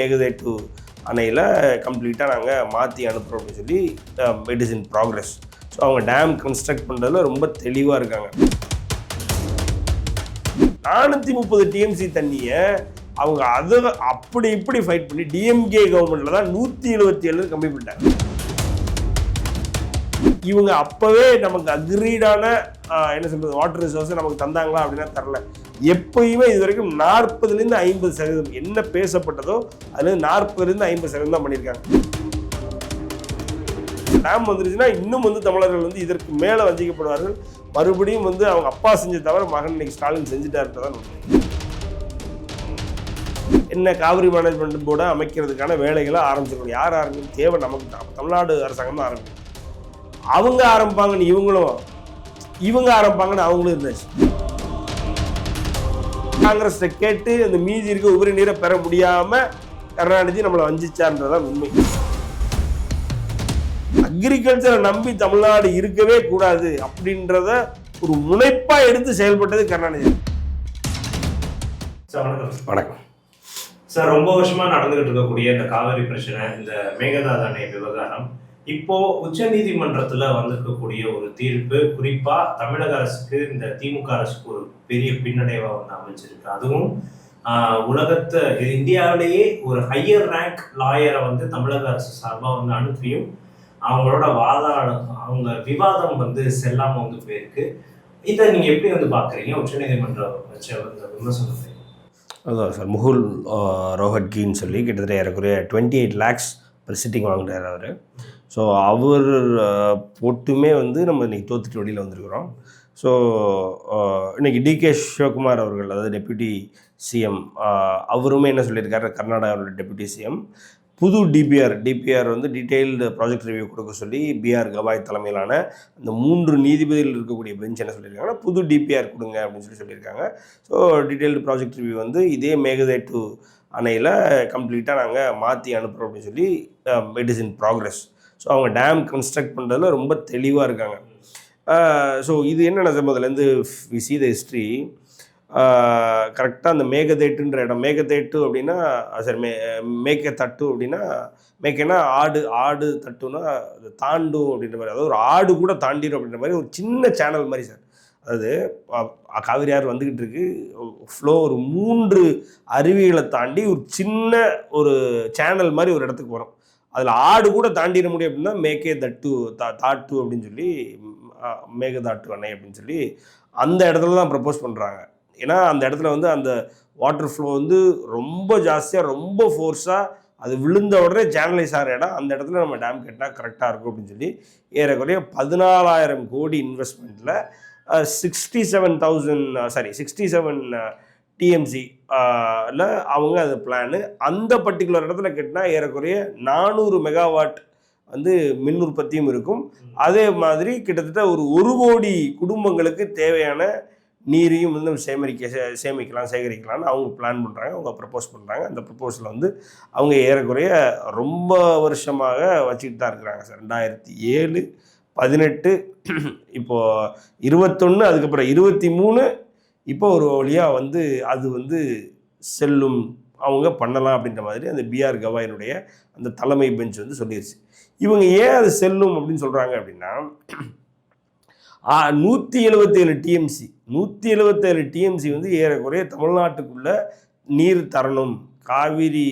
மேகதேட்டு அணையில் கம்ப்ளீட்டாக நாங்கள் மாற்றி அனுப்புகிறோம் அப்படின்னு சொல்லி it is in progress so அவங்க டேம் கன்ஸ்ட்ரக்ட் பண்ணுறதுல ரொம்ப தெளிவாக இருக்காங்க. நானூற்றி முப்பது டிஎம்சி தண்ணியை அவங்க அதை அப்படி இப்படி ஃபைட் பண்ணி டிஎம்கே கவர்மெண்ட்டில் தான் நூற்றி எழுபத்தி ஏழு கம்மி பண்ணிட்டாங்க. இவங்க அப்போவே நமக்கு அக்ரீடான என்ன சொல்றது வாட்டர் ரிசோர்ஸை நமக்கு தந்தாங்களா அப்படின்னா தரல. எப்பயுமே இது வரைக்கும் நாற்பதுலேருந்து ஐம்பது சதவீதம் என்ன பேசப்பட்டதோ அதுலேருந்து நாற்பதுலேருந்து ஐம்பது சதவீதம் தான் பண்ணியிருக்காங்க. டேம் வந்துருச்சுன்னா இன்னும் வந்து தமிழர்கள் வந்து இதற்கு மேலே வஞ்சிக்கப்படுவார்கள். மறுபடியும் வந்து அவங்க அப்பா செஞ்ச தவிர மகன் இன்னைக்கு ஸ்டாலின் செஞ்சுட்டாருன்றதான் என்ன காவிரி மேனேஜ்மெண்ட் போர்டை அமைக்கிறதுக்கான வேலைகளை ஆரம்பிச்சிருக்கணும். யார் ஆரம்பிக்கும் தேவை நமக்கு? தமிழ்நாடு அரசாங்கம் தான் ஆரம்பிக்கும் அவங்க ஆரம்பிப்பாங்கன்னு இவங்களும் இவங்க ஆரம்பிப்பாங்கன்னு அவங்களும் இருந்தாச்சு. காங்கிரஸ் கேட்டு அந்த மீதி இருக்க உபரி நீரை பெற முடியாம கருணாநிதி நம்மளை வஞ்சிச்சார்ன்றதான் உண்மை. அக்ரிகல்ச்சரை நம்பி தமிழ்நாடு இருக்கவே கூடாது அப்படின்றத ஒரு முனைப்பா எடுத்து செயல்பட்டது கருணாநிதி. சார் வணக்கம். சார். வணக்கம். சார் ரொம்ப வருஷமா நடந்துகிட்டு இருக்கக்கூடிய இந்த காவிரி பிரச்சனை இந்த மேகதாது அணை விவகாரம் இப்போ உச்ச நீதிமன்றத்துல வந்திருக்கக்கூடிய ஒரு தீர்ப்பு குறிப்பா தமிழக அரசுக்கு இந்த திமுக அரசுக்கு ஒரு பெரிய பின்னடைவா வந்து அமைஞ்சிருக்கு. அதுவும் உலகத்தை இந்தியாவிலேயே ஒரு ஹையர் ரேங்க் லாயரை வந்து தமிழக அரசு சார்பாக வந்து அனுப்பியும் அவங்களோட வாதாடம் அவங்க விவாதம் வந்து செல்லாம வந்து போயிருக்கு. இதை நீங்க எப்படி வந்து பாக்குறீங்க? உச்சநீதிமன்றம் வச்ச விமர்சனத்தை. அதான் சார் முகுல் ரோஹட்கின்னு சொல்லி கிட்டத்தட்ட ஏறக்குறைய டுவெண்ட்டி எயிட் லேக்ஸ் ப்ரெசிட்டிங் வாங்கினார் அவர். ஸோ அவர் போட்டுமே வந்து நம்ம இன்றைக்கி தோத்துட்டு வெளியில் வந்திருக்கிறோம். ஸோ இன்றைக்கி டிகே சிவகுமார் அவர்கள் அதாவது டெப்யூட்டி சிஎம் அவருமே என்ன சொல்லியிருக்காரு? கர்நாடகாவோட டெப்யூட்டி சிஎம். புது டிபிஆர் டிபிஆர் வந்து டீட்டெயில்டு ப்ராஜெக்ட் ரிவ்யூ கொடுக்க சொல்லி பிஆர் கவாய் தலைமையிலான அந்த மூன்று நீதிபதிகள் இருக்கக்கூடிய பெஞ்ச் என்ன சொல்லியிருக்காங்கன்னா புது டிபிஆர் கொடுங்க அப்படின்னு சொல்லி சொல்லியிருக்காங்க. ஸோ டீட்டெயில்டு ப்ராஜெக்ட் ரிவ்யூ வந்து இதே மேகதேட்டு அணையில் கம்ப்ளீட்டாக நாங்கள் மாற்றி அனுப்புகிறோம் அப்படின்னு சொல்லி it is in progress so அவங்க டேம் கன்ஸ்ட்ரக்ட் பண்ணுறதுல ரொம்ப தெளிவாக இருக்காங்க. ஸோ இது என்னென்ன சார் முதலேருந்து வி சி த ஹிஸ்ட்ரி கரெக்டாக அந்த மேகதேட்டுன்ற இடம். மேகதேட்டு அப்படின்னா சரி மே மேக்க தட்டு அப்படின்னா மேக்கனா ஆடு ஆடு தட்டுன்னா அது தாண்டும் அப்படின்ற மாதிரி. அதாவது ஒரு ஆடு கூட தாண்டிடும் அப்படின்ற மாதிரி ஒரு சின்ன சேனல் மாதிரி சார் அதாவது காவிரி ஆறு வந்துக்கிட்டு இருக்கு. ஃப்ளோ ஒரு மூன்று அருவிகளை தாண்டி ஒரு சின்ன ஒரு சேனல் மாதிரி ஒரு இடத்துக்கு வரும் அதில் ஆடு கூட தாண்டிட முடியும் அப்படின்னா மேக்கே தட்டு தா தாட்டு அப்படின்னு சொல்லி ம், தாட்டு மேகதாட்டு அணை அப்படின்னு சொல்லி அந்த இடத்துல தான் ப்ரப்போஸ் பண்ணுறாங்க ஏன்னா அந்த இடத்துல வந்து அந்த வாட்டர் ஃப்ளோ வந்து ரொம்ப ஜாஸ்தியாக ரொம்ப ஃபோர்ஸாக அது விழுந்த உடனே சேனலைஸ் ஆகிற இடம் அந்த இடத்துல நம்ம டேம் கட்டினா கரெக்டாக இருக்கும் அப்படின்னு சொல்லி ஏறக்குறைய பதினாலாயிரம் கோடி இன்வெஸ்ட்மெண்ட்டில் sixty seven thousand sorry sixty seven TMC அவங்க அது பிளானு அந்த பர்டிகுலர் இடத்துல கட்டினா ஏறக்குறைய நானூறு மெகாவாட் வந்து மின் உற்பத்தியும் இருக்கும். அதே மாதிரி கிட்டத்தட்ட ஒரு ஒரு கோடி குடும்பங்களுக்கு தேவையான நீரையும் வந்து நம்ம சேகரிக்க சே- சேமிக்கலாம் சேகரிக்கலாம்னு அவங்க பிளான் பண்ணுறாங்க அவங்க ப்ரப்போஸ் பண்ணுறாங்க அந்த ப்ரப்போஸில் வந்து அவங்க ஏறக்குறைய ரொம்ப வருஷமாக வச்சுக்கிட்டு தான் இருக்கிறாங்க சார். ரெண்டாயிரத்தி ஏழு பதினெட்டு இப்போது இருபத்தொன்று அதுக்கப்புறம் இருபத்தி மூணு இப்போ ஒரு வழியாக வந்து அது வந்து செல்லும். அவங்க பண்ணலாம் அப்படின்ற மாதிரி அந்த பிஆர் கவாயினுடைய அந்த தலைமை பெஞ்ச் வந்து சொல்லிருச்சு. இவங்க ஏன் அது செல்லும் அப்படின்னு சொல்கிறாங்க அப்படின்னா நூற்றி எழுபத்தேழு டிஎம்சி நூற்றி எழுபத்தேழு டிஎம்சி வந்து ஏறக்குறைய தமிழ்நாட்டுக்குள்ளே நீர் தரணும். காவிரி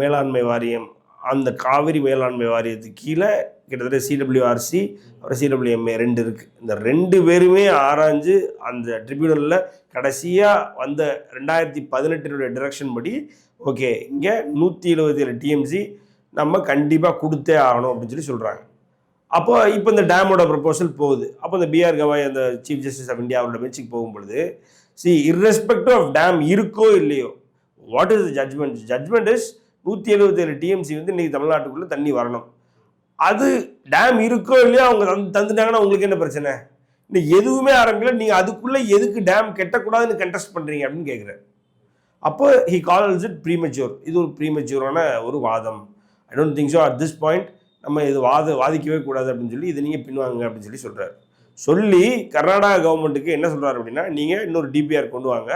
மேலாண்மை வாரியம் அந்த காவிரி மேலாண்மை வாரியத்துக்கு கீழே கிட்டத்தட்ட சிடபிள்யூஆர்சி அப்புறம் சிடபிள்யூஎம்ஏ ரெண்டு இருக்குது இந்த ரெண்டு பேருமே ஆராய்ஞ்சு அந்த ட்ரிபியூனலில் கடைசியாக வந்த ரெண்டாயிரத்தி பதினெட்டினுடைய டிரெக்ஷன் படி ஓகே இங்கே நூற்றி எழுபத்தேழு டிஎம்சி நம்ம கண்டிப்பாக கொடுத்தே ஆகணும் அப்படின்னு சொல்லி சொல்கிறாங்க அப்போ இப்போ இந்த டேமோட ப்ரப்போசல் போகுது. அப்போ இந்த பிஆர் கவாய் அந்த சீஃப் ஜஸ்டிஸ் ஆஃப் இந்தியா அவரோட பெஞ்சுக்கு போகும்பொழுது சி இர்ரெஸ்பெக்டிவ் ஆஃப் டேம் இருக்கோ இல்லையோ what is judgment judgment is நூற்றி எழுபத்தேழு டிஎம்சி வந்து இன்றைக்கி தமிழ்நாட்டுக்குள்ளே தண்ணி வரணும். அது டேம் இருக்கோ இல்லையோ அவங்க தந்து தந்துட்டாங்கன்னா உங்களுக்கு என்ன பிரச்சனை? இல்லை எதுவுமே ஆரம்பிக்கல. நீங்கள் அதுக்குள்ளே எதுக்கு டேம் கெட்டக்கூடாதுன்னு கண்டெஸ்ட் பண்ணுறீங்க அப்படின்னு கேட்குறேன் அப்போ ஹி கால்ஸ் இட் ப்ரீமெச்சூர் இது ஒரு ப்ரீமெச்சூரான ஒரு வாதம். I don't think so at this point நம்ம இது வாத வாதிக்கவே கூடாது அப்படின்னு சொல்லி இதை நீங்கள் பின்வாங்க அப்படின்னு சொல்லி சொல்கிறார் சொல்லி கர்நாடகா கவர்மெண்ட்டுக்கு என்ன சொல்கிறார் அப்படின்னா நீங்கள் இன்னொரு டிபிஆர் கொண்டு வாங்க.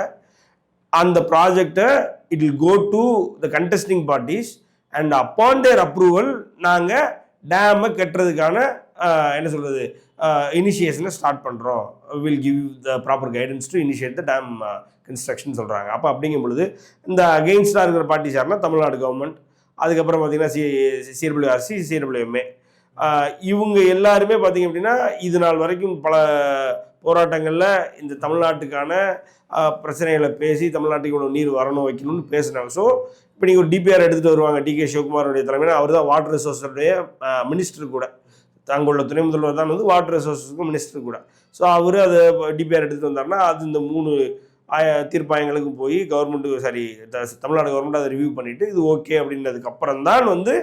அந்த ப்ராஜெக்டை it will go to the contesting parties and upon their approval நாங்கள் டேமை கட்டுறதுக்கான என்ன சொல்கிறது இனிஷியேஷனை ஸ்டார்ட் பண்ணுறோம் will give the proper guidance to initiate the dam construction சொல்கிறாங்க அப்போ அப்படிங்கும் பொழுது இந்த அகெயின்ஸ்டாக இருக்கிற பார்ட்டி யாருன்னா தமிழ்நாடு கவர்மெண்ட் அதுக்கப்புறம் பார்த்தீங்கன்னா சி சிடபிள்யூஆர்சி சிடபிள்யூஎம்ஏ இவங்க எல்லாருமே பார்த்தீங்க அப்படின்னா இது நாள் வரைக்கும் பல போராட்டங்களில் இந்த தமிழ்நாட்டுக்கான பிரச்சனைகளை பேசி தமிழ்நாட்டுக்கு இவ்வளோ நீர் வரணும் வைக்கணும்னு பேசினாங்க. ஸோ இப்போ நீங்கள் ஒரு டிபிஆர் எடுத்துகிட்டு வருவாங்க. டி கே சிவகுமாரோடைய தலைமையில் அவர் தான் வாட்டர் ரிசோர்ஸுடைய மினிஸ்டர் கூட. தங்களோட துணை முதல்வர் தான் வந்து வாட்டர் ரிசோர்ஸஸுக்கும் மினிஸ்டர் கூட. ஸோ அவர் அதை டிபிஆர் எடுத்துகிட்டு வந்தார்னா அது இந்த மூணு ஆய- தீர்ப்பாயங்களுக்கு போய் கவர்மெண்ட்டு சாரி தமிழ்நாடு கவர்மெண்ட் அதை ரிவ்யூ பண்ணிவிட்டு இது ஓகே அப்படின்றதுக்கு அப்புறம் தான் வந்து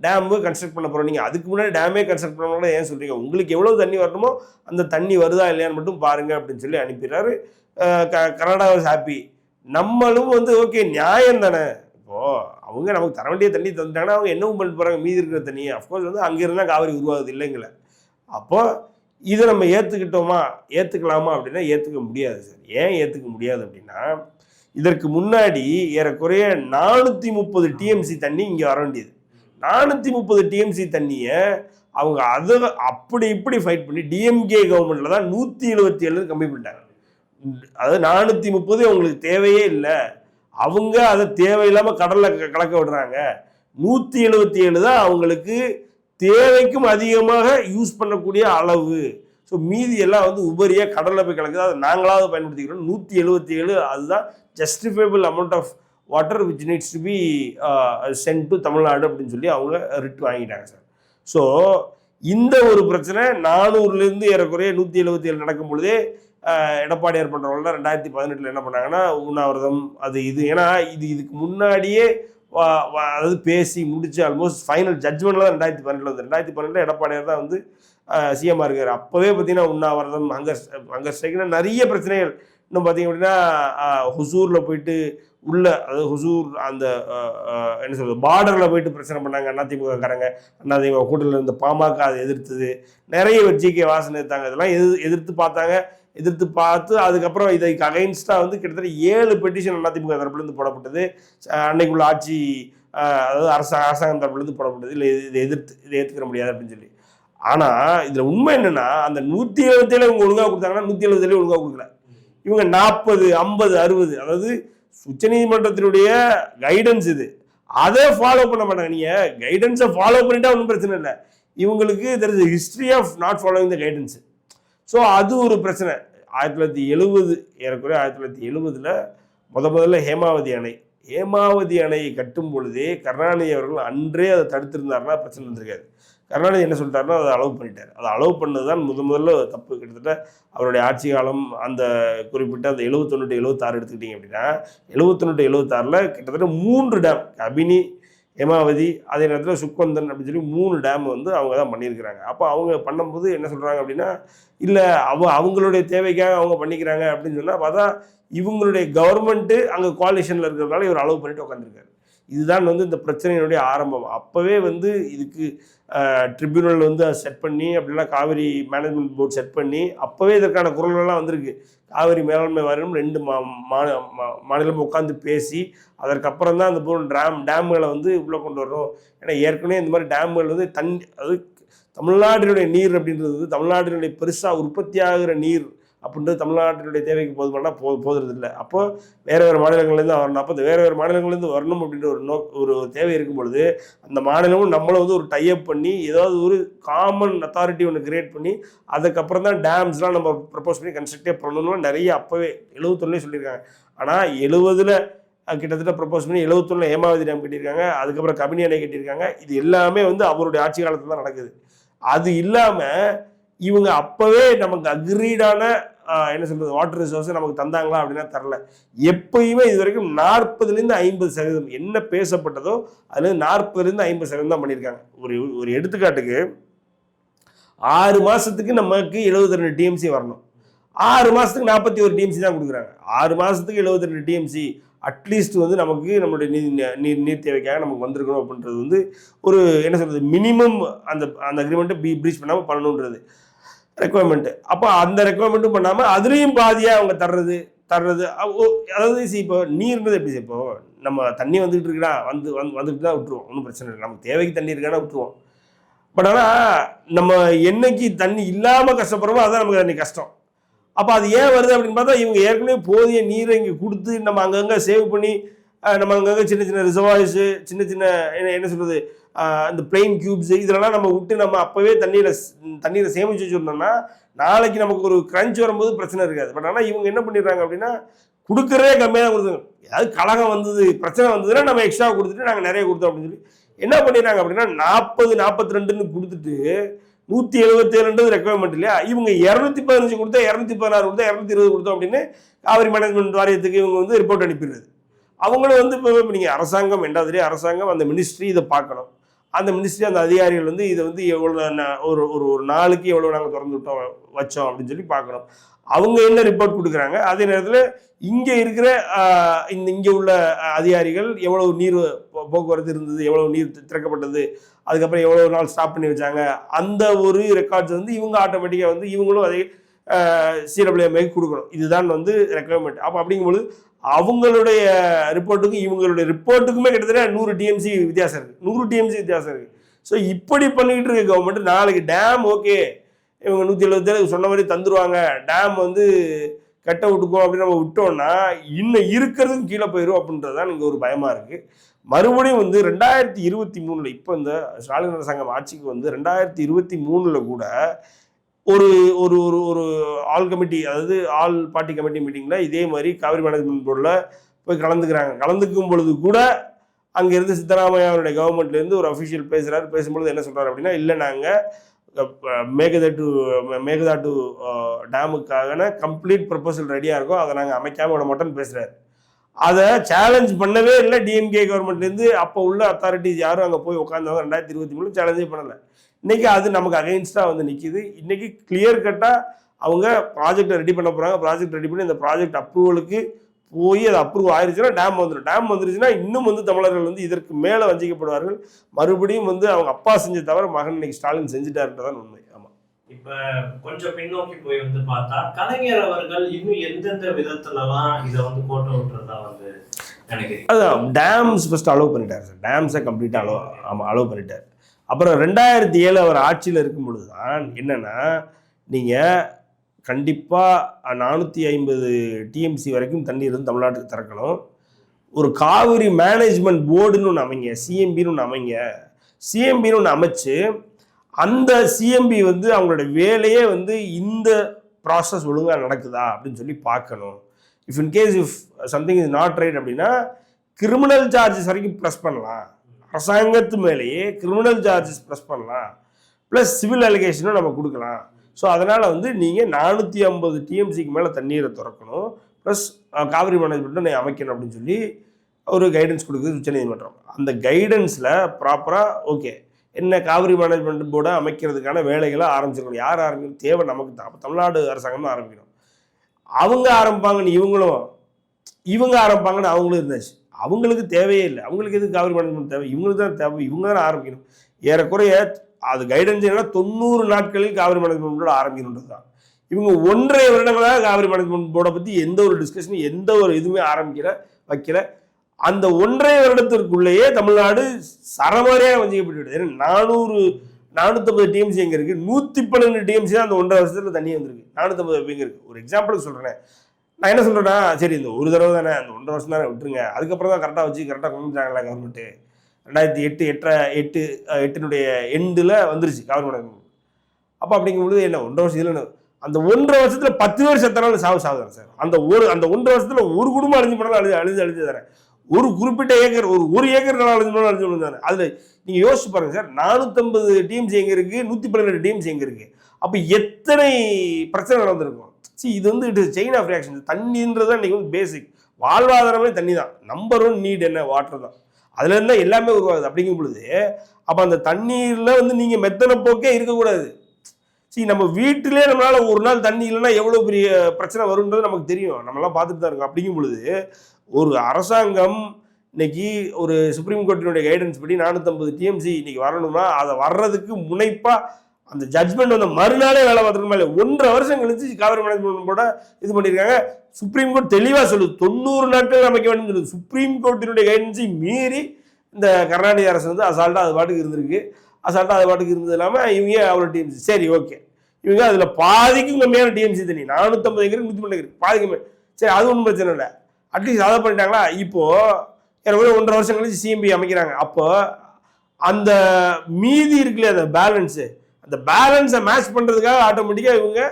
டேமு கன்ஸ்ட்ரக்ட் பண்ண போகிறோம் நீங்கள் அதுக்கு முன்னாடி டேமே கன்ஸ்ட்ரக்ட் பண்ணணும் ஏன் சொல்கிறீங்க உங்களுக்கு எவ்வளோ தண்ணி வரணுமோ அந்த தண்ணி வருதா இல்லையான்னு மட்டும் பாருங்கள் அப்படின்னு சொல்லி அனுப்பிடுறாரு. க- கனடா வாஸ் ஹாப்பி நம்மளும் வந்து ஓகே நியாயம் தானே. இப்போது அவங்க நமக்கு தர வேண்டிய தண்ணி தந்துட்டாங்கன்னா அவங்க என்னவும் பண்ணிட்டு போகிறாங்க மீதி இருக்கிற தண்ணியை அஃப்கோர்ஸ் வந்து அங்கே இருந்தால் காவிரி உருவாகுது இல்லைங்களே அப்போ இதை நம்ம ஏற்றுக்கிட்டோமா ஏற்றுக்கலாமா அப்படின்னா ஏற்றுக்க முடியாது சார். ஏன் ஏற்றுக்க முடியாது அப்படின்னா இதற்கு முன்னாடி ஏறக்குறைய நானூற்றி முப்பது டிஎம்சி தண்ணி இங்கே வர வேண்டியது. நானூற்றி முப்பது டிஎம்சி தண்ணியை அவங்க அதை அப்படி இப்படி ஃபைட் பண்ணி டிஎம்கே கவர்மெண்ட்டில் தான் நூற்றி எழுபத்தி ஏழு கம்மி பண்ணிட்டாங்க. அதாவது நானூற்றி முப்பது அவங்களுக்கு தேவையே இல்லை. அவங்க அதை தேவையில்லாமல் கடலில் கலக்க விடுறாங்க. நூற்றி எழுபத்தி ஏழு தான் அவங்களுக்கு தேவைக்கும் அதிகமாக யூஸ் பண்ணக்கூடிய அளவு. ஸோ மீதி எல்லாம் வந்து உபரியாக கடலில் போய் கலக்குது. அதை நாங்களாவது பயன்படுத்திக்கிறோம். நூற்றி எழுபத்தி ஏழு அதுதான் justifiable amount of water which needs to be sent to Tamil Nadu அப்படின்னு சொல்லி அவங்க ரிட் வாங்கிட்டாங்க சார் ஸோ இந்த ஒரு பிரச்சனை நானூறுலேருந்து ஏறக்குறைய நூற்றி எழுபத்தி ஏழு நடக்கும் பொழுதே எடப்பாடியார் பண்ணுறவங்க ரெண்டாயிரத்தி பதினெட்டில் என்ன பண்ணாங்கன்னா உண்ணாவிரதம் அது இது. ஏன்னா இது இதுக்கு முன்னாடியே அதாவது பேசி முடிச்சு ஆல்மோஸ்ட் ஃபைனல் ஜட்ஜ்மெண்ட்ல தான் ரெண்டாயிரத்தி பன்னெண்டில் வந்து ரெண்டாயிரத்தி பன்னெண்டில் எடப்பாடியார் தான் வந்து சிஎம்மாக இருக்கார். அப்போவே பார்த்தீங்கன்னா உண்ணாவிரதம் அங்கே அங்கே ஸ்ட்ரைக்னா நிறைய பிரச்சனைகள். இன்னும் பார்த்தீங்க அப்படின்னா ஹுசூரில் போயிட்டு உள்ள அதாவது ஹுசூர் அந்த என்ன சொல்றது பார்டரில் போயிட்டு பிரச்சனை பண்ணாங்க. அதிமுகக்காரங்க அதிமுக கூட்டத்தில் இருந்த பாமக அதை எதிர்த்தது. நிறைய ஜிகே வாசனை எடுத்தாங்க. இதெல்லாம் எதிர் எதிர்த்து பார்த்தாங்க. எதிர்த்து பார்த்து அதுக்கப்புறம் இதுக்கு அகைன்ஸ்டாக வந்து கிட்டத்தட்ட ஏழு பெட்டிஷன் அதிமுக தரப்புலேருந்து போடப்பட்டது. அன்னைக்குள்ள ஆட்சி அதாவது அரசாங்க அரசாங்கம் தரப்புலேருந்து போடப்பட்டது. இல்லை இதை எதிர்த்து இதை ஏற்றுக்க முடியாது அப்படின்னு சொல்லி. ஆனால் இதில் உண்மை என்னன்னா அந்த நூற்றி எழுபத்தேழு இவங்க ஒழுங்காக கொடுத்தாங்கன்னா நூற்றி எழுபத்தேழு ஒழுங்காக கொடுக்கல. இவங்க நாற்பது ஐம்பது அறுபது அதாவது உச்சநீதிமன்றத்தினுடைய கைடன்ஸ் இது. அதை ஃபாலோ பண்ண மாட்டாங்க. நீங்கள் கைடன்ஸை ஃபாலோ பண்ணிட்டா ஒன்றும் பிரச்சனை இல்லை. இவங்களுக்கு there is history of not following the guidance so அது ஒரு பிரச்சனை. ஆயிரத்தி தொள்ளாயிரத்தி எழுபது ஏறக்குறைய ஆயிரத்தி தொள்ளாயிரத்தி எழுபதில் முத முதல்ல ஹேமாவதி அணை. ஹேமாவதி அணையை கட்டும் பொழுதே கருணாநிதி அவர்கள் அன்றே அதை தடுத்திருந்தாருன்னா பிரச்சனை வந்திருக்காது. கருணாநிதி என்ன சொல்லிட்டாருன்னா அதை அலோவ் பண்ணிட்டார். அதை அலோவ் பண்ணது தான் முத முதல்ல தப்பு. கிட்டத்தட்ட அவருடைய ஆட்சி காலம் அந்த குறிப்பிட்ட அந்த எழுபத்தொன்னுட்டு எழுபத்தாறு எடுத்துக்கிட்டீங்க அப்படின்னா எழுபத்தொன்னுட்டு எழுபத்தாறில் கிட்டத்தட்ட மூன்று டேம் கபினி ஹேமாவதி அதே நேரத்தில் சுக்வந்தன் அப்படின்னு சொல்லி மூணு டேம் வந்து அவங்க தான் பண்ணியிருக்கிறாங்க. அப்போ அவங்க பண்ணும்போது என்ன சொல்கிறாங்க அப்படின்னா இல்லை அவ அவங்களுடைய தேவைக்காக அவங்க பண்ணிக்கிறாங்க அப்படின்னு சொன்னால் பார்த்தா இவங்களுடைய கவர்மெண்ட்டு அங்கே குவாலிஷனில் இருக்கிறதுனால இவர் அளவு பண்ணிட்டு உட்காந்துருக்காரு இதுதான் வந்து இந்த பிரச்சனையினுடைய ஆரம்பம். அப்போவே வந்து இதுக்கு ட்ரிபியூனல் வந்து அதை செட் பண்ணி அப்படிலாம் காவிரி மேனேஜ்மெண்ட் போர்டு செட் பண்ணி அப்போவே இதற்கான குரல்கள்லாம் வந்திருக்கு. காவிரி மேலாண்மை வாரியம் ரெண்டு மா மா- மா- மாநிலம் உட்காந்து பேசி அதற்கப்புறம் தான் அந்த பொருள் டேம் டேம்களை வந்து உள்ளே கொண்டு வரணும் ஏன்னா ஏற்கனவே இந்த மாதிரி டேம்கள் வந்து தண்ணி அது தமிழ்நாட்டினுடைய நீர் அப்படின்றது வந்து தமிழ்நாட்டினுடைய பெருசாக உற்பத்தி ஆகிற நீர் அப்படின்றது தமிழ்நாட்டினுடைய தேவைக்கு போதுமானா போ போதுறது இல்லை அப்போ வேறு வேறு மாநிலங்கள்லேருந்து வரணும் அப்போ இந்த வேறு வேறு மாநிலங்கள்லேருந்து வரணும் அப்படின்ற ஒரு நோ ஒரு தேவை இருக்கும் பொழுது அந்த மாநிலமும் நம்மளை வந்து ஒரு டைப் பண்ணி ஏதாவது ஒரு காமன் அத்தாரிட்டி ஒன்று கிரியேட் பண்ணி அதுக்கப்புறம் தான் டேம்ஸ்லாம் நம்ம ப்ரப்போஸ் பண்ணி கன்ஸ்ட்ரக்டே பண்ணணும்னு நிறைய அப்போவே எழுபத்தொன்னே சொல்லியிருக்காங்க. ஆனால் எழுபதில் கிட்டத்தட்ட ப்ரப்போஸ் பண்ணி எழுபத்தொன்னில் ஏமாவதி டேம் கட்டியிருக்காங்க. அதுக்கப்புறம் கபினி அணை கட்டியிருக்காங்க. இது எல்லாமே வந்து அவருடைய ஆட்சி காலத்தில் தான் நடக்குது. அது இல்லாமல் இவங்க அப்போவே நமக்கு அக்ரீடான என்ன சொல்றது வாட்டர் ரிசோர்ஸை நமக்கு தந்தாங்களா அப்படின்னா தரல. எப்பயுமே இது வரைக்கும் நாற்பதுலேருந்து ஐம்பது சதவீதம் என்ன பேசப்பட்டதோ அதுல நாற்பதுலேருந்து ஐம்பது சதவீதம் தான் பண்ணியிருக்காங்க. ஒரு ஒரு எடுத்துக்காட்டுக்கு ஆறு மாதத்துக்கு நமக்கு எழுபத்தி ரெண்டு டிஎம்சி வரணும். ஆறு மாதத்துக்கு நாற்பத்தி ஒரு டிஎம்சி தான் கொடுக்குறாங்க. ஆறு மாதத்துக்கு எழுபத்தி ரெண்டு டிஎம்சி அட்லீஸ்ட் வந்து நமக்கு நம்மளுடைய நீர் நீர் நீர் தேவைக்காக நமக்கு வந்திருக்கணும் அப்படின்றது வந்து ஒரு என்ன சொல்கிறது மினிமம் அந்த அந்த அக்ரிமெண்ட்டை பீ ப்ரீச் பண்ணாமல் பண்ணணுன்றது. ரெக்குவயர்மெண்ட்டு அப்போ அந்த ரெக்குவயர்மெண்ட்டும் பண்ணாமல் அதுலேயும் பாதியாக அவங்க தர்றது தர்றது. ஓ- அதாவது சி இப்போ நீர்ன்றது எப்படி சார் இப்போ நம்ம தண்ணி வந்துகிட்டு இருக்குன்னா வந்து வந்து வந்துட்டு தான் விட்டுருவோம். ஒன்றும் பிரச்சனை இல்லை. நமக்கு தேவைக்கு தண்ணி இருக்கானா விட்டுருவோம். பட் ஆனால் நம்ம என்னைக்கு தண்ணி இல்லாமல் கஷ்டப்படுறோமோ அதுதான் நமக்கு அன்றைக்கி கஷ்டம். அப்போ அது ஏன் வருது அப்படின்னு பார்த்தா இவங்க ஏற்கனவே போதிய நீரை இங்கே கொடுத்து நம்ம அங்கங்கே சேவ் பண்ணி நம்ம அங்கங்கே சின்ன சின்ன ரிசர்வாய்ஸு சின்ன சின்ன என்ன என்ன சொல்கிறது இந்த பிளெயின் கியூப்ஸ் இதெல்லாம் நம்ம விட்டு நம்ம அப்போவே தண்ணீரை தண்ணீரை சேமித்து வச்சுருந்தோம்னா நாளைக்கு நமக்கு ஒரு கிரஞ்ச் வரும்போது பிரச்சனை இருக்காது. பட் ஆனால் இவங்க என்ன பண்ணிடுறாங்க அப்படின்னா கொடுக்குறதே கம்மியாக தான் ஏதாவது கழகம் வந்தது பிரச்சனை வந்ததுன்னா நம்ம எக்ஸ்ட்ரா கொடுத்துட்டு நாங்கள் நிறைய கொடுத்தோம் அப்படின்னு சொல்லி என்ன பண்ணிடுறாங்க அப்படின்னா நாற்பது நாற்பத்தி ரெண்டுன்னு கொடுத்துட்டு நூற்றி எழுபத்தேழுன்றது ரெக்குவயர்மெண்ட் இல்லையா? இவங்க இரநூத்தி பதினஞ்சு கொடுத்தா இரநூத்தி பதினாறு கொடுத்தா இரநூத்தி இருபது கொடுத்தோம் அப்படின்னு காவிரி மேனேஜ்மெண்ட் வாரியத்துக்கு இவங்க வந்து ரிப்போர்ட் அனுப்பிடுறது. அவங்களும் வந்து இப்போ நீங்கள் அரசாங்கம் ரெண்டாவது அரசாங்கம் அந்த மினிஸ்ட்ரி இதை பார்க்கணும். அந்த மினிஸ்ட்ரி அந்த அதிகாரிகள் வந்து இதை வந்து எவ்வளோ ஒரு ஒரு ஒரு நாளுக்கு எவ்வளோ நாங்கள் திறந்து விட்டோம் வச்சோம் அப்படின்னு சொல்லி பார்க்கணும். அவங்க என்ன ரிப்போர்ட் கொடுக்குறாங்க? அதே நேரத்தில் இங்கே இருக்கிற இந்த இங்கே உள்ள அதிகாரிகள் எவ்வளவு நீர் போ- போக்குவரத்து இருந்தது எவ்வளவு நீர் திறக்கப்பட்டது அதுக்கப்புறம் எவ்வளவு நாள் ஸ்டாப் பண்ணி வச்சாங்க அந்த ஒரு ரெக்கார்ட்ஸ் வந்து இவங்க ஆட்டோமேட்டிக்காக வந்து இவங்களும் அதை சிடபிள்யூஎம்ஐக்கு கொடுக்கணும். இதுதான் வந்து ரெக்குவயர்மெண்ட் அப்போ அப்படிங்கும்போது அவங்களுடைய ரிப்போர்ட்டுக்கும் இவங்களுடைய ரிப்போர்ட்டுக்குமே கிட்டத்தட்ட நூறு டிஎம்சி வித்தியாசம் இருக்குது நூறு டிஎம்சி வித்தியாசம் இருக்குது ஸோ இப்படி பண்ணிக்கிட்டு இருக்க கவர்மெண்ட் நாளைக்கு டேம் ஓகே இவங்க நூற்றி எழுபத்தேழு சொன்ன மாதிரி தந்துருவாங்க. டேம் வந்து கட்ட விட்டுக்கும் அப்படின்னு நம்ம விட்டோம்னா இன்னும் இருக்கிறதுக்கும் கீழே போயிடும் அப்படின்றது தான் இங்கே ஒரு பயமாக இருக்குது மறுபடியும் வந்து ரெண்டாயிரத்தி இருபத்தி மூணில் இப்போ இந்த ஸ்டாலின் அரசாங்கம் ஆட்சிக்கு வந்து ரெண்டாயிரத்தி இருபத்தி மூணில் கூட ஒரு ஒரு ஒரு ஒரு ஆல் கமிட்டி அதாவது ஆல் பார்ட்டி கமிட்டி மீட்டிங்கில் இதே மாதிரி காவிரி மேனேஜ்மெண்ட் போர்டில் போய் கலந்துக்கிறாங்க. கலந்துக்கும் பொழுது கூட அங்கேருந்து சித்தராமையா அவருடைய கவர்மெண்ட்லேருந்து ஒரு அஃபிஷியல் பேசுகிறார் பேசும்பொழுது என்ன சொல்கிறார் அப்படின்னா இல்லை நாங்கள் மேகதாட்டு மேகதாட்டு டேமுக்காக கம்ப்ளீட் ப்ரப்போசல் ரெடியாக இருக்கும். அதை நாங்கள் அமைக்காமல் விட மாட்டோம்னு பேசுகிறார் அதை சேலஞ்ச் பண்ணவே இல்லை. டிஎம்கே கவர்மெண்ட்லேருந்து அப்போ உள்ள அத்தாரிட்டிஸ் யாரும் அங்கே போய் உட்காந்தவங்க ரெண்டாயிரத்தி இருபத்தி மூணு சேலஞ்சே பண்ணலை. இன்னைக்கு அது நமக்கு அகைன்ஸ்டாக வந்து நிற்கிது இன்னைக்கு கிளியர் கட்டாக அவங்க ப்ராஜெக்ட் ரெடி பண்ண போகிறாங்க ப்ராஜெக்ட் ரெடி பண்ணி இந்த ப்ராஜெக்ட் அப்ரூவலுக்கு போய் அது அப்ரூவ் ஆயிருச்சுன்னா டேம் வந்துடும் டேம் வந்துருச்சுன்னா இன்னும் வந்து தமிழர்கள் வந்து இதற்கு மேலே வஞ்சிக்கப்படுவார்கள். மறுபடியும் வந்து அவங்க அப்பா செஞ்ச தவிர மகன் இன்னைக்கு ஸ்டாலின் செஞ்சுட்டாருன்றதான் உண்மை. ஆமாம் இப்ப கொஞ்சம் பின்னோக்கி போய் வந்து பார்த்தா கலைஞர் அவர்கள் இன்னும் எந்தெந்த விதத்துலலாம் இதை வந்து கோட்டை விட்டுறதா வந்து நினைக்கிறீங்க? அதான் டேம்ஸ் ஃபர்ஸ்ட் அலோவ் பண்ணிட்டார் சார் டேம்ஸை கம்ப்ளீட்டாக அலோவ் ஆமாம் அலோவ் பண்ணிட்டார். அப்புறம் ரெண்டாயிரத்தி ஏழு அவர் ஆட்சியில் இருக்கும் பொழுது தான் என்னென்னா நீங்கள் கண்டிப்பாக நானூற்றி ஐம்பது டிஎம்சி வரைக்கும் தண்ணீர் வந்து தமிழ்நாட்டுக்கு திறக்கணும். ஒரு காவிரி மேனேஜ்மெண்ட் போர்டுன்னு ஒன்று அமைங்க சிஎம்பின்னு ஒன்று அமைங்க. சிஎம்பின்னு ஒன்று அமைச்சு அந்த சிஎம்பி வந்து அவங்களோட வேலையே வந்து இந்த ப்ராசஸ் ஒழுங்காக நடக்குதா அப்படின்னு சொல்லி பார்க்கணும். If in case if something is not right அப்படின்னா கிரிமினல் சார்ஜஸ் வரைக்கும் ப்ரெஸ் பண்ணலாம். அரசாங்கத்து மேலேயே கிரிமினல் சார்ஜஸ் ப்ரெஸ் பண்ணலாம். ப்ளஸ் சிவில் அலிகேஷனும் நம்ம கொடுக்கலாம். ஸோ அதனால் வந்து நீங்கள் நானூற்றி ஐம்பது டிஎம்சிக்கு மேலே தண்ணீரை திறக்கணும். ப்ளஸ் காவிரி மேனேஜ்மெண்ட்டை நீ அமைக்கணும் அப்படின்னு சொல்லி ஒரு கைடன்ஸ் கொடுக்குது உச்சநீதிமன்றம் அந்த கைடன்ஸில் ப்ராப்பராக ஓகே என்ன காவிரி மேனேஜ்மெண்ட் போர்டை அமைக்கிறதுக்கான வேலைகளை ஆரம்பிச்சிருக்கணும். யார் ஆரம்பிக்கணும்? தேவை நமக்கு தான். அப்போ தமிழ்நாடு அரசாங்கம் தான் ஆரம்பிக்கணும். அவங்க ஆரம்பிப்பாங்கன்னு இவங்களும் இவங்க ஆரம்பிப்பாங்கன்னு அவங்களும் இருந்தாச்சு. அவங்களுக்கு தேவையே இல்லை. அவங்களுக்கு எதுக்கு காவிரி மேனேஜ்மெண்ட் தேவை? இவங்களுக்கு தான் தேவை. இவங்க தான் ஆரம்பிக்கணும். ஏறக்குறைய அது கைடன்ஸ் என்னன்னா தொண்ணூறு நாட்களில் காவிரி மேனேஜ்மெண்ட் போர்டு ஆரம்பிக்கணுன்றது தான். இவங்க ஒன்றரை வருடங்களாக காவிரி மேனேஜ்மெண்ட் போர்டை பற்றி எந்த ஒரு டிஸ்கஷனும் எந்த ஒரு இதுவுமே ஆரம்பிக்கல வைக்கல. அந்த ஒன்றரை வருடத்திற்குள்ளேயே தமிழ்நாடு சரமாரியாக வஞ்சிக்கப்பட்டு ஏன்னா நானூறு நானூற்றம்பது டிஎம்சி எங்கே இருக்குது நூற்றி பன்னெண்டு டிஎம்சி தான் அந்த ஒன்றரை வருஷத்தில் தண்ணி வந்திருக்கு. நானூற்றம்பது எங்கே இருக்குது ஒரு எக்ஸாம்பிளுக்கு சொல்கிறேன் நான் என்ன சொல்கிறேன்னா சரி இந்த ஒரு தடவை தானே அந்த ஒன்றரை வருஷம் தானே விட்டுருங்க. அதுக்கப்புறம் தான் கரெக்டாக வச்சு கரெக்டாக கொண்டு வந்துட்டாங்களா கவர்மெண்ட்டு ரெண்டாயிரத்தி எட்டு எட்டரை எட்டு எட்டினுடைய எண்டில் வந்துருச்சு கவர்மெண்ட் அப்போ அப்படிங்கும்பொழுது என்ன ஒன்றரை வருஷம் இதில் அந்த ஒன்றரை வருஷத்துல பத்து பேர் செத்தனாலும் சாவு சாவுதானே சார்? அந்த ஒரு அந்த ஒன்றரை வருஷத்துல ஒரு குடும்பம் அழிஞ்சு போனாலும் அழிஞ்சு அழிஞ்சு அழிஞ்சு தானே? ஒரு குறிப்பிட்ட ஏக்கர் ஒரு ஒரு ஏக்கர் நல்லா அழிஞ்சு போனாலும் அழிஞ்சு போனாலும் அதில் நீங்கள் யோசிச்சு பாருங்க சார் நானூற்றம்பது டீம்ஸ் எங்கே இருக்குது நூற்றி பன்னிரெண்டு டீம்ஸ் எங்கே இருக்குது அப்போ எத்தனை பிரச்சனை நடந்திருக்கும் சி இது வந்து it is chain of reaction தண்ணின்றது தான் இன்றைக்கி வந்து பேசிக் வாழ்வாதாரமே தண்ணி தான். நம்பர் ஒன் நீட் என்ன? வாட்டர் தான். அதுலேருந்து தான் எல்லாமே உருவாகுது. அப்படிங்கும் பொழுது அப்போ அந்த தண்ணீரில் வந்து நீங்கள் மெத்தனை போக்கே இருக்கக்கூடாது. சி நம்ம வீட்டிலே நம்மளால ஒரு நாள் தண்ணி இல்லைன்னா எவ்வளோ பெரிய பிரச்சனை வரும்ன்றது நமக்கு தெரியும். நம்மளாம் பார்த்துட்டு தான் இருக்கோம். அப்படிங்கும் பொழுது ஒரு அரசாங்கம் இன்னைக்கு ஒரு சுப்ரீம் கோர்ட்டினுடைய கைடன்ஸ் படி நானூற்றம்பது டிஎம்சி இன்னைக்கு வரணும்னா அதை வர்றதுக்கு முனைப்பாக அந்த ஜட்மெண்ட் வந்த மறுநாளே வேலை பார்த்துருக்கோம் இல்லை. ஒன்றரை வருஷம் கழிச்சு காவிரி மேனேஜ்மெண்ட் போட இது பண்ணியிருக்காங்க சுப்ரீம் கோர்ட் தெளிவாக சொல்லுது. தொண்ணூறு நாட்கள் அமைக்க வேண்டும் சொல்லுது. சுப்ரீம் கோர்ட்டினுடைய கைடன்ஸை மீறி இந்த கர்நாடக அரசு வந்து அசால்ட்டாக அது பாட்டுக்கு இருந்திருக்கு. அசால்ட்டாக அது பாட்டுக்கு இருந்தது இல்லாமல் இவங்க அவ்வளோ டிஎம்சி சரி ஓகே இவங்க அதில் பாதிக்கும் கம்மியான டிஎம்சி தண்ணி. நானூற்றம்பது ஏக்கர் நூற்றி பன்னெண்டு ஏக்கர். பாதி கம்மி. சரி அது ஒன்றும் பிரச்சனை இல்லை. அட்லீஸ்ட் அதை பண்ணிட்டாங்களா? இப்போது ஏற்கனவே ஒன்றரை வருஷம் கழிச்சு சிஎம்பி அமைக்கிறாங்க. அப்போ அந்த மீதி இருக்குல்லையே அந்த பேலன்ஸு அந்த பேலன்ஸை மேட்ச் பண்ணுறதுக்காக ஆட்டோமேட்டிக்காக இவங்க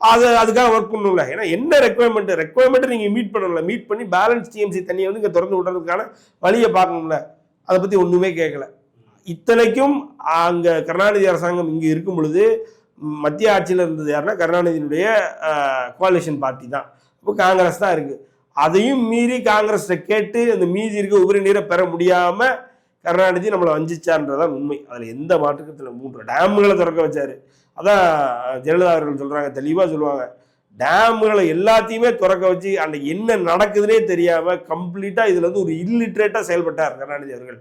அதை அதுக்காக ஒர்க் பண்ணணும்ல. ஏன்னா என்ன ரெக்குவயர்மெண்ட் ரெக்குவயர்மெண்ட்டை நீங்கள் மீட் பண்ணணும்ல. மீட் பண்ணி பேலன்ஸ் டிஎம்சி தண்ணியை வந்து இங்கே திறந்து விடுறதுக்கான வழியை பார்க்கணும்ல. அதை பற்றி ஒன்றுமே கேட்கல இத்தனைக்கும் அங்கே கருணாநிதி அரசாங்கம் இங்கே இருக்கும் பொழுது மத்திய ஆட்சியில் இருந்தது யாருன்னா கருணாநிதியினுடைய கோalition பார்ட்டி தான். இப்போ காங்கிரஸ் தான் இருக்குது அதையும் மீறி காங்கிரஸை கேட்டு அந்த மீதி இருக்க உபரி நீரை பெற முடியாமல் கருணாநிதி நம்மளை வஞ்சிச்சான்றதான் உண்மை. அதில் எந்த மாற்றுக்கத்தில் மூன்று டேம்களை திறக்க வச்சாரு. அதான் ஜெயலலிதா அவர்கள் சொல்கிறாங்க தெளிவாக சொல்லுவாங்க. டேம்களை எல்லாத்தையுமே திறக்க வச்சு அந்த என்ன நடக்குதுன்னே தெரியாமல் கம்ப்ளீட்டாக இதில் வந்து ஒரு இல்லிட்ரேட்டாக செயல்பட்டார் கருணாநிதி அவர்கள்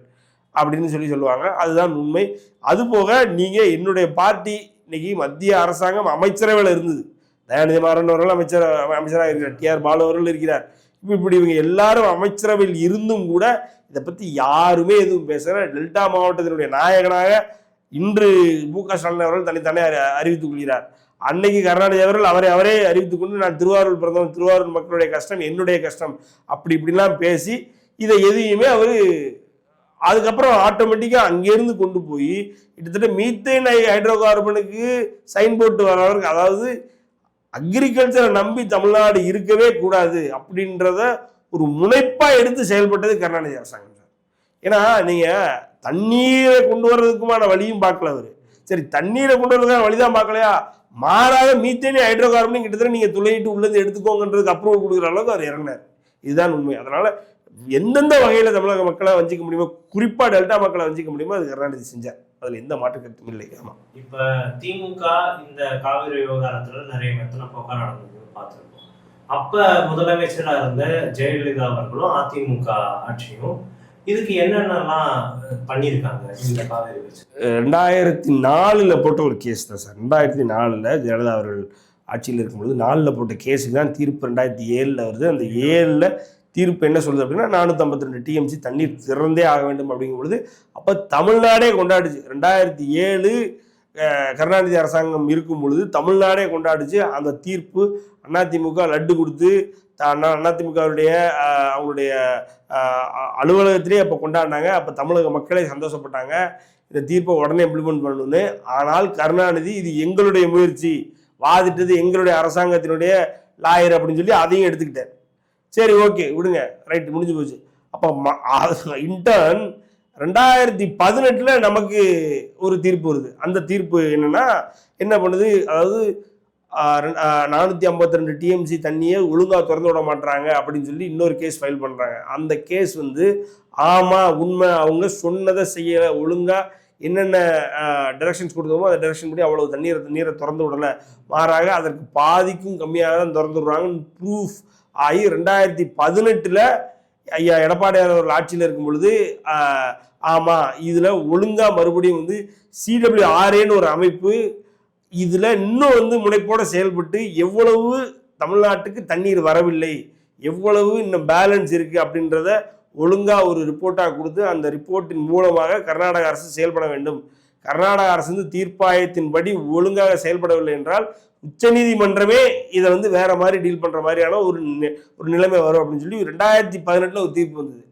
அப்படின்னு சொல்லி சொல்லுவாங்க. அதுதான் உண்மை. அதுபோக நீங்கள் என்னுடைய பார்ட்டி இன்னைக்கு மத்திய அரசாங்கம் அமைச்சரவையில் இருந்தது. தயாநிதி மாறன் அவர்கள் அமைச்சர் அமைச்சராக இருக்கிறார். டிஆர் பாலு அவர்கள் இருக்கிறார். இப்படி இவங்க எல்லாரும் அமைச்சரவையில் இருந்தும் கூட இதை பற்றி யாருமே எதுவும் பேசல. டெல்டா மாவட்டத்தினுடைய நாயகனாக இன்று மு க ஸ்டாலின் அவர்கள் தனித்தனே அறிவித்துக் கொள்கிறார். அன்னைக்கு கருணாநிதி அவர்கள் அவரை அவரே அறிவித்துக் கொண்டு நான் திருவாரூர் பிரதமர் திருவாரூர் மக்களுடைய கஷ்டம் என்னுடைய கஷ்டம் அப்படி இப்படிலாம் பேசி இதை எதையுமே அவர் அதுக்கப்புறம் ஆட்டோமேட்டிக்காக அங்கேருந்து கொண்டு போய் கிட்டத்தட்ட மீத்தேன் ஹைட்ரோ கார்பனுக்கு சைன் போட்டு வரவருக்கு அதாவது அக்ரிகல்ச்சரை நம்பி தமிழ்நாடு இருக்கவே கூடாது அப்படின்றத ஒரு முனைப்பாக எடுத்து செயல்பட்டது கருணாநிதி அரசாங்கம் சார். ஏன்னா நீங்கள் தண்ணீரை கொண்டு வர்றதுக்குமான வழியும் பார்க்கல அவர். சரி தண்ணீரை கொண்டு வர்றதுக்கான வழி தான் பார்க்கலையா? மாறாக மீத்தேனி ஹைட்ரோ கார்பனையும் கிட்டத்தட்ட நீங்கள் துளையிட்டு உள்ளது எடுத்துக்கோங்கன்றதுக்கு அப்ரூவல் கொடுக்குற அளவுக்கு அவர் இறங்கினார். இதுதான் உண்மை. அதனால எந்தெந்த வகையில் தமிழக மக்களை வஞ்சிக்க முடியுமோ குறிப்பாக டெல்டா மக்களை வஞ்சிக்க முடியுமோ அது கருணாநிதி செஞ்சார். அதில் எந்த மாற்று கருத்தும் இல்லை. ஆமாம் இப்ப திமுக இந்த காவிரி விவகாரத்துல நிறைய மெத்தனை போக்கா நடந்தது பார்த்திருக்கோம். அப்ப முதலமைச்சரா இருந்த ஜெயலலிதா அவர்களும் அதிமுக ஆட்சியும் இதுக்கு என்னென்னலாம் பண்ணியிருக்காங்க இந்த காவிரி ரெண்டாயிரத்தி நாலில் போட்ட ஒரு கேஸ் தான் சார். ரெண்டாயிரத்தி நாலில் ஜெயலலிதா அவர்கள் ஆட்சியில் இருக்கும்பொழுது நாலில் போட்ட கேஸுக்கு தான் தீர்ப்பு ரெண்டாயிரத்தி ஏழில் வருது. அந்த ஏழில் தீர்ப்பு என்ன சொல்லுது அப்படின்னா நானூற்றம்பத்தி ரெண்டு டிஎம்சி தண்ணீர் திறந்தே ஆக வேண்டும் அப்படிங்கும் பொழுது அப்போ தமிழ்நாடே கொண்டாடுச்சு. ரெண்டாயிரத்தி ஏழு கருணாநிதி அரசாங்கம் இருக்கும் பொழுது தமிழ்நாடே கொண்டாடுச்சு. அந்த தீர்ப்பு அதிமுக லட்டு கொடுத்து அண்ணா அதிமுகவுடைய அவங்களுடைய அ- அலுவலகத்திலே அப்போ கொண்டாடினாங்க. அப்போ தமிழக மக்களே சந்தோஷப்பட்டாங்க. இந்த தீர்ப்பை உடனே இம்ப்ளிமெண்ட் பண்ணணும்னு. ஆனால் கருணாநிதி இது எங்களுடைய முயற்சி. வாதிட்டது எங்களுடைய அரசாங்கத்தினுடைய லாயர் அப்படின்னு சொல்லி அதையும் எடுத்துக்கிட்டார். சரி ஓகே விடுங்க. ரைட் முடிஞ்சு போச்சு. அப்போ இன்டர்ன் ரெண்டாயிரத்தி பதினெட்டில் நமக்கு ஒரு தீர்ப்பு வருது. அந்த தீர்ப்பு என்னன்னா என்ன பண்ணுது? அதாவது நானூற்றி ஐம்பத்தி ரெண்டு டிஎம்சி தண்ணியை ஒழுங்காக திறந்து விட மாட்டாங்க அப்படின்னு சொல்லி இன்னொரு கேஸ் ஃபைல் பண்ணுறாங்க அந்த கேஸ் வந்து ஆமாம் உண்மை அவங்க சொன்னதை செய்யலை ஒழுங்காக என்னென்ன டைரக்ஷன்ஸ் கொடுத்தோமோ அந்த டைரக்ஷன் படி அவ்வளோ தண்ணீரை நீரை திறந்து விடலை. மாறாக அதற்கு பாதிக்கும் கம்மியாக தான் திறந்து விடுறாங்கன்னு ப்ரூஃப் ஆகி ரெண்டாயிரத்தி பதினெட்டில் ஐயா எடப்பாடியார் அவர்கள் ஆட்சியில் இருக்கும் பொழுது ஆமாம் இதில் ஒழுங்காக மறுபடியும் வந்து சிடபிள்யூஆர்ஏன்னு ஒரு அமைப்பு இதில் இன்னும் வந்து முனைப்போட செயல்பட்டு எவ்வளவு தமிழ்நாட்டுக்கு தண்ணீர் வரவில்லை எவ்வளவு இன்னும் பேலன்ஸ் இருக்குது அப்படின்றத ஒழுங்காக ஒரு ரிப்போர்ட்டாக கொடுத்து அந்த ரிப்போர்ட்டின் மூலமாக கர்நாடக அரசு செயல்பட வேண்டும். கர்நாடக அரசு வந்து தீர்ப்பாயத்தின்படி ஒழுங்காக செயல்படவில்லை என்றால் உச்சநீதிமன்றமே இதை வந்து வேற மாதிரி டீல் பண்ணுற மாதிரியான ஒரு நி- ஒரு நிலைமை வரும் அப்படின்னு சொல்லி ரெண்டாயிரத்தி பதினெட்டில் ஒரு தீர்ப்பு வந்தது.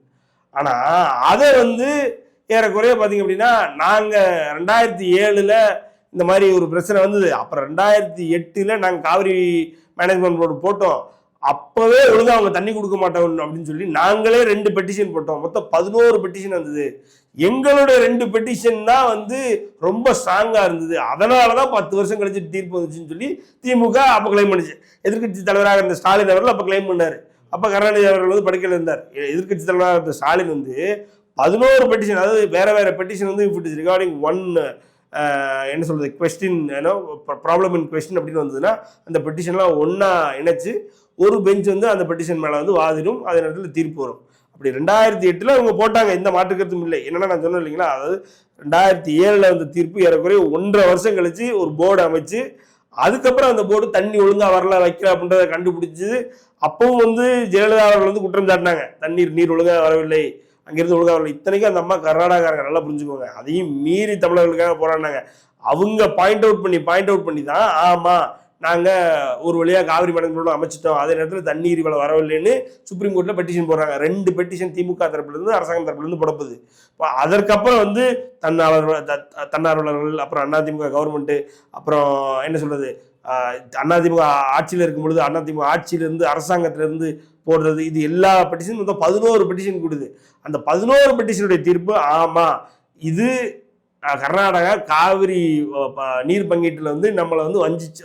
ஆனால் அதை வந்து ஏறக்குறைய பார்த்தீங்க அப்படின்னா நாங்கள் ரெண்டாயிரத்தி ஏழில் இந்த மாதிரி ஒரு பிரச்சனை வந்தது. அப்புறம் ரெண்டாயிரத்தி எட்டில் நாங்கள் காவிரி மேனேஜ்மெண்ட் போர்டு போட்டோம். அப்போவே ஒழுங்கா அவங்க தண்ணி கொடுக்க மாட்டோம் அப்படின்னு சொல்லி நாங்களே ரெண்டு பெட்டிஷன் போட்டோம். மொத்தம் பதினோரு பெட்டிஷன் வந்தது. எங்களுடைய ரெண்டு பெட்டிஷன் தான் வந்து ரொம்ப ஸ்ட்ராங்காக இருந்தது. அதனால தான் பத்து வருஷம் கழிச்சு தீர்ப்பு வந்துச்சுன்னு சொல்லி திமுக அப்போ கிளைம் பண்ணிச்சு. எதிர்க்கட்சி தலைவராக இருந்த ஸ்டாலின் அவர்கள் அப்போ கிளைம் பண்ணார். அப்போ கருணாநிதி அவர்கள் வந்து படுக்கையில் இருந்தார். எதிர்கட்சி தலைவராக இருந்த ஸ்டாலின் வந்து பதினோரு பெட்டிஷன் அதாவது வேற வேற பெட்டிஷன் வந்து if it is recording one என்ன சொல்றது கொஸ்டின் ஏன்னா ப்ராப்ளம் இன் கொஸ்டின் அப்படின்னு வந்ததுன்னா அந்த பெட்டிஷன்லாம் ஒன்றா இணைச்சு ஒரு பெஞ்ச் வந்து அந்த பெட்டிஷன் மேலே வந்து வாதிடும். அதே நேரத்தில் தீர்ப்பு வரும். அப்படி ரெண்டாயிரத்தி எட்டில் அவங்க போட்டாங்க. எந்த மாற்றுக்கருத்தும் இல்லை. என்னென்னா நான் சொன்னேன் இல்லைங்களா? அதாவது ரெண்டாயிரத்தி ஏழில் வந்த தீர்ப்பு ஏறக்குறைய ஒன்றரை வருஷம் கழித்து ஒரு போர்டு அமைச்சு அதுக்கப்புறம் அந்த போர்டு தண்ணி ஒழுங்காக வரல வைக்கல அப்படின்றத கண்டுபிடிச்சு அப்பவும் வந்து ஜெயலலிதா அவர்கள் வந்து குற்றம் சாட்டினாங்க. தண்ணீர் நீர் ஒழுங்காக வரவில்லை அங்கிருந்து ஒழுங்காக வரல. இத்தனைக்கும் அந்த அம்மா கர்நாடகாரங்க நல்லா புரிஞ்சுக்கோங்க. அதையும் மீறி தமிழர்களுக்காக போராடினாங்க. அவங்க பாயிண்ட் அவுட் பண்ணி பாயிண்ட் அவுட் பண்ணி தான் ஆமாம் நாங்கள் ஒரு வழியாக காவிரி மடங்களோட அமைச்சிட்டோம். அதே நேரத்தில் தண்ணீர் இவ்வளோ வரவில்லைன்னு சுப்ரீம் கோர்ட்டில் பெட்டிஷன் போடுறாங்க. ரெண்டு பெட்டிஷன் திமுக தரப்புலேருந்து அரசாங்கம் தரப்புலேருந்து புடப்புது. இப்போ அதற்கப்புறம் வந்து தன்னாளர்கள் த- தன்னார்வலர்கள் அப்புறம் அதிமுக கவர்மெண்ட்டு அப்புறம் என்ன சொல்கிறது அதிமுக ஆட்சியில் இருக்கும் பொழுது அதிமுக ஆட்சியிலிருந்து அரசாங்கத்திலிருந்து போடுறது இது எல்லா பெட்டிஷனும் மொத்தம் பதினோரு பெட்டிஷன் கூடுது. அந்த பதினோரு பெட்டிஷனுடைய தீர்ப்பு ஆமாம் இது கர்நாடகா காவிரி நீர் பங்கீட்டில் வந்து நம்மளை வந்து வஞ்சிச்சு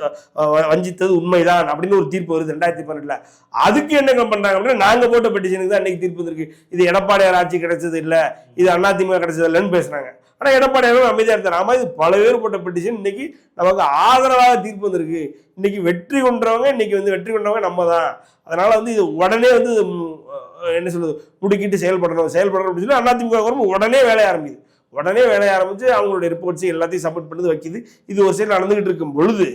வஞ்சித்தது உண்மைதான் அப்படின்னு ஒரு தீர்ப்பு வருது ரெண்டாயிரத்தி பன்னெண்டில். அதுக்கு என்ன பண்ணுறாங்க அப்படின்னா நாங்கள் போட்ட பெட்டிஷனுக்கு தான் அன்றைக்கி தீர்ப்பு வந்திருக்கு. இது எடப்பாடியார் ஆட்சி கிடைச்சது இல்லை இது அதிமுக கிடைச்சது இல்லைன்னு பேசுனாங்க ஆனால் எடப்பாடியாரும் அமைதியாக இருந்தார் இது பல பேர் போட்ட பெட்டிஷன் இன்னைக்கு நமக்கு ஆதரவாக தீர்ப்பு வந்திருக்கு. இன்னைக்கு வெற்றி கொண்டவங்க இன்னைக்கு வந்து வெற்றி கொண்டவங்க நம்ம தான். அதனால வந்து இது உடனே வந்து என்ன சொல்றது முடுக்கிட்டு செயல்படணும். செயல்படணும் அப்படின்னு சொல்லி அதிமுக உடனே வேலைய ஆரம்பிக்குது. உடனே வேலைய ஆரம்பித்து அவங்களுடைய ரிப்போர்ட்ஸு எல்லாத்தையும் சப்மிட் பண்ணி வைக்குது. இது ஒரு சைடு நடந்துகிட்டு இருக்கும் பொழுது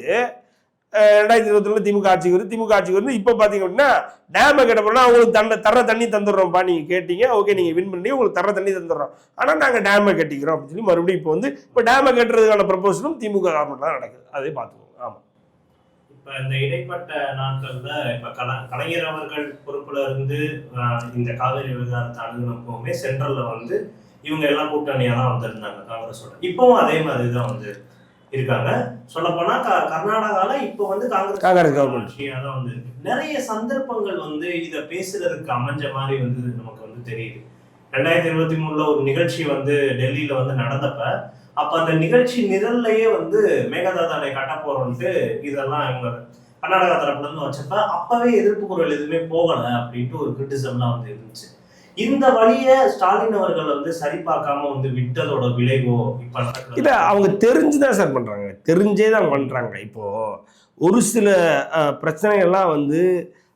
ரெண்டாயிரத்தி இருபத்தி திமுக ஆட்சிக்கு வருது. திமுக ஆட்சிக்கு வந்து இப்போ பார்த்தீங்க அப்படின்னா டேமை கேட்ட போனால் அவங்களுக்கு தண்டை தர தண்ணி தந்துடுறோம்ப்பா. நீங்கள் கேட்டீங்க. ஓகே நீங்கள் வின் பண்ணி உங்களுக்கு தர தண்ணி தந்துடுறோம். ஆனால் நாங்கள் டேமை கட்டிக்கிறோம் அப்படின்னு சொல்லி மறுபடியும் இப்போ வந்து இப்போ டேமை கட்டுறதுக்கான ப்ரப்போசலும் திமுக கவர்மெண்ட் தான் நடக்குது. அதே பார்த்துக்கோங்க. ஆமாம் இப்போ இந்த இடைப்பட்ட நாட்களில் இப்போ கல- கலைஞர் அவர்கள் பொறுப்பில் இருந்து இந்த காவிரி விவகாரத்தை அணுகுனப்பவுமே சென்ட்ரல்ல வந்து இவங்க எல்லாம் கூட்டணியா தான் வந்திருந்தாங்க. காங்கிரஸோட இப்பவும் அதே மாதிரி தான் வந்து இருக்காங்க. சொல்ல போனா கர்நாடகால இப்போ வந்து காங்கிரஸ் காங்கிரஸ். ஆட்சியா தான் வந்து நிறைய சந்தர்ப்பங்கள் வந்து இத பேசுறதுக்கு அமைஞ்ச மாதிரி வந்து நமக்கு வந்து தெரியுது. ரெண்டாயிரத்தி இருபத்தி மூணுல ஒரு நிகழ்ச்சி வந்து டெல்லியில வந்து நடந்தப்ப அப்ப அந்த நிகழ்ச்சி நிரல்லையே வந்து மேகதாதானை கட்ட போறோம்ட்டு இதெல்லாம் இவங்க கர்நாடகா தரப்புல இருந்து வச்சப்ப அப்பவே எதிர்ப்பு குரல் எதுவுமே போகல அப்படின்ட்டு ஒரு கிரிட்டிசம்லாம் வந்து இருந்துச்சு. இந்த வழிய ஸ்டாலின் அவர்கள் வந்து சரி பார்க்காம வந்து விட்டதோட விளைவோ இப்ப இல்ல அவங்க தெரிஞ்சு தான் சார் பண்றாங்க. தெரிஞ்சே தான் பண்றாங்க. இப்போ ஒரு சில பிரச்சனைகள்லாம் வந்து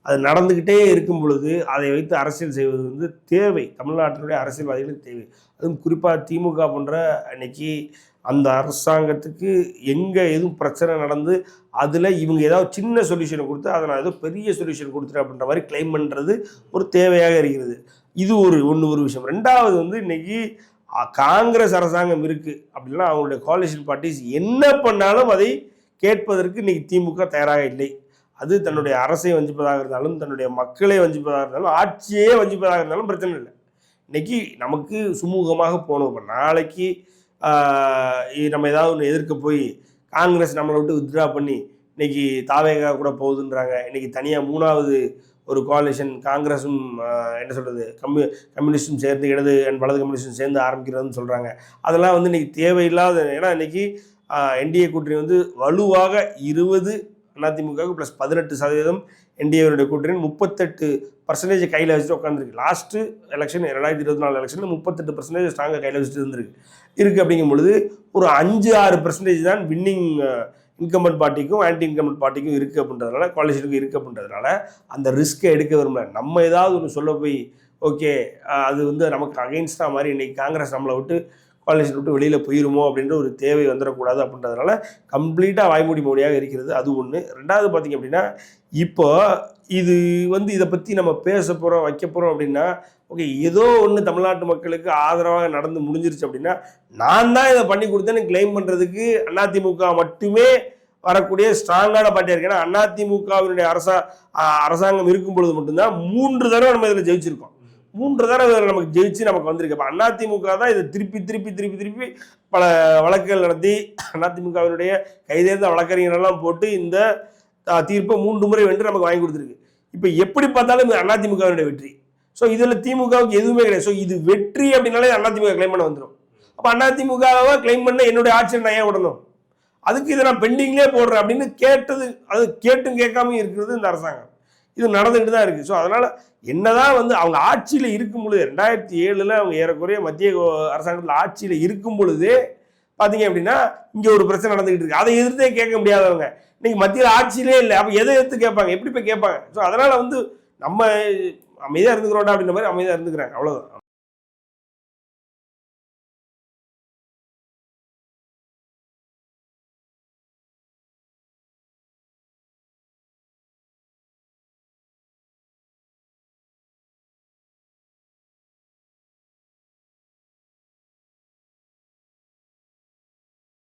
அது நடந்துக்கிட்டே இருக்கும் பொழுது அதை வைத்து அரசியல் செய்வது வந்து தேவை. தமிழ்நாட்டினுடைய அரசியல்வாதிகளுக்கு தேவை. அதுவும் குறிப்பாக திமுக போன்ற அன்னைக்கு அந்த அரசாங்கத்துக்கு எங்கே எதுவும் பிரச்சனை நடந்து அதில் இவங்க ஏதாவது சின்ன சொல்யூஷனை கொடுத்து அதை நான் ஏதோ பெரிய சொல்யூஷன் கொடுத்துட்டேன் அப்படின்ற மாதிரி கிளைம் பண்ணுறது ஒரு தேவையாக இருக்கிறது. இது ஒரு ஒன்று ஒரு விஷயம். ரெண்டாவது வந்து இன்னைக்கு காங்கிரஸ் அரசாங்கம் இருக்குது அப்படின்னா அவங்களுடைய coalition பார்ட்டிஸ் என்ன பண்ணாலும் அதை கேட்பதற்கு இன்னைக்கு திமுக தயாராக இல்லை. அது தன்னுடைய அரசை வஞ்சிப்பதாக இருந்தாலும் தன்னுடைய மக்களை வஞ்சிப்பதாக இருந்தாலும் ஆட்சியே வஞ்சிப்பதாக இருந்தாலும் பிரச்சனை இல்லை. இன்னைக்கு நமக்கு சுமூகமாக போகணும் இப்போ நாளைக்கு நம்ம ஏதாவது ஒன்று எதிர்க்க போய் காங்கிரஸ் நம்மளை விட்டு வித்ட்ரா பண்ணி இன்னைக்கு தாவேகா கூட போகுதுன்றாங்க. இன்னைக்கு தனியாக மூணாவது ஒரு கோalition காங்கிரஸும் என்ன சொல்கிறது கம்யூ கம்யூனிஸ்டும் சேர்ந்து இடது அண்ட் வலது கம்யூனிஸ்டும் சேர்ந்து ஆரம்பிக்கிறதுன்னு சொல்கிறாங்க அதெல்லாம் வந்து இன்னைக்கு தேவையில்லாத ஏன்னா இன்றைக்கி என்டிஏ கூட்டணி வந்து வலுவாக இருபது அதிமுக ப்ளஸ் பதினெட்டு சதவீதம் என்டிஏவருடைய கூட்டணி முப்பத்தெட்டு பர்சன்டேஜ் கையில் வச்சுட்டு உட்காந்துருக்கு லாஸ்ட்டு எலெக்ஷன் ரெண்டாயிரத்தி இருபத்தி நாலு எலெக்ஷனில் முப்பத்தெட்டு பர்சன்டேஜ் ஸ்ட்ராங்காக கையில் வச்சுட்டு இருந்திருக்கு. இருக்குது அப்படிங்கும் பொழுது ஒரு அஞ்சு ஆறு பர்சன்டேஜ் தான் வின்னிங் இன்கம்பன் பார்ட்டிக்கும் ஆன்டி இன்கம்பன் பார்ட்டிக்கும் இருக்குது அப்படின்றதுனால கோalitionக்கு இருக்குது அப்படின்றதுனால அந்த ரிஸ்க்கை எடுக்க விரும்பல. நம்ம ஏதாவது ஒன்று சொல்ல போய் ஓகே அது வந்து நமக்கு அகைன்ஸ்டாக மாதிரி இன்றைக்கி காங்கிரஸ் நம்மளை விட்டு கோalition விட்டு வெளியில் போயிருமோ அப்படின்ற ஒரு தேவை வந்துடக்கூடாது அப்படின்றதுனால கம்ப்ளீட்டாக வாய்மூடி மொழியாக இருக்கிறது அது ஒன்று ரெண்டாவது பார்த்திங்க அப்படின்னா இப்போ இது வந்து இதை பற்றி நம்ம பேச போகிறோம் வைக்க போகிறோம் அப்படின்னா ஓகே ஏதோ ஒன்று தமிழ்நாட்டு மக்களுக்கு ஆதரவாக நடந்து முடிஞ்சிருச்சு அப்படின்னா நான் தான் இதை பண்ணி கொடுத்தேன்னு கிளைம் பண்ணுறதுக்கு அதிமுக மட்டுமே வரக்கூடிய ஸ்ட்ராங்கான பார்ட்டியாக இருக்கு. ஏன்னா அதிமுகவினுடைய அரசா அரசாங்கம் இருக்கும் பொழுது மட்டும்தான் மூன்று தடவை நம்ம இதில் ஜெயிச்சிருக்கோம். மூன்று தடவை இதில் நமக்கு ஜெயிச்சு நமக்கு வந்திருக்கு. இப்போ அதிமுக தான் இதை திருப்பி திருப்பி திருப்பி திருப்பி பல வழக்குகள் நடத்தி அதிமுகவினுடைய கைதேர்ந்த வழக்கறிஞரெல்லாம் போட்டு இந்த தீர்ப்பை மூன்று முறை வென்று நமக்கு வாங்கி கொடுத்துருக்கு. இப்போ எப்படி பார்த்தாலும் இது அதிமுகவினுடைய வெற்றி. ஸோ இதில் திமுகவுக்கு எதுவுமே கிடையாது. ஸோ இது வெற்றி அப்படின்னாலே அதிமுக கிளைம் பண்ண வந்துடும் அப்போ அதிமுகவை கிளைம் பண்ண என்னுடைய ஆட்சியில் நான் ஏன் விடணும்? அதுக்கு இதை நான் பெண்டிங்லேயே போடுறேன் அப்படின்னு கேட்டது அது கேட்டும் கேட்காம இருக்கிறது இந்த அரசாங்கம். இது நடந்துகிட்டு தான் இருக்குது ஸோ அதனால் என்னதான் வந்து அவங்க ஆட்சியில் இருக்கும் பொழுது ரெண்டாயிரத்தி ஏழில் அவங்க ஏறக்குறைய மத்திய அரசாங்கத்தில் ஆட்சியில் இருக்கும் பொழுதே பார்த்தீங்க அப்படின்னா இங்கே ஒரு பிரச்சனை நடந்துகிட்டு இருக்கு. அதை எதிர்த்தே கேட்க முடியாதவங்க. இன்னைக்கு மத்தியில் ஆட்சியிலே இல்லை. அப்போ எதை எடுத்து கேட்பாங்க? எப்படி போய் கேட்பாங்க? ஸோ அதனால் வந்து நம்ம அமைதியாக இருந்துக்கிறோம்டா அப்படின்ற மாதிரி அமைதியாக இருந்துக்கிறேன் அவ்வளோதான்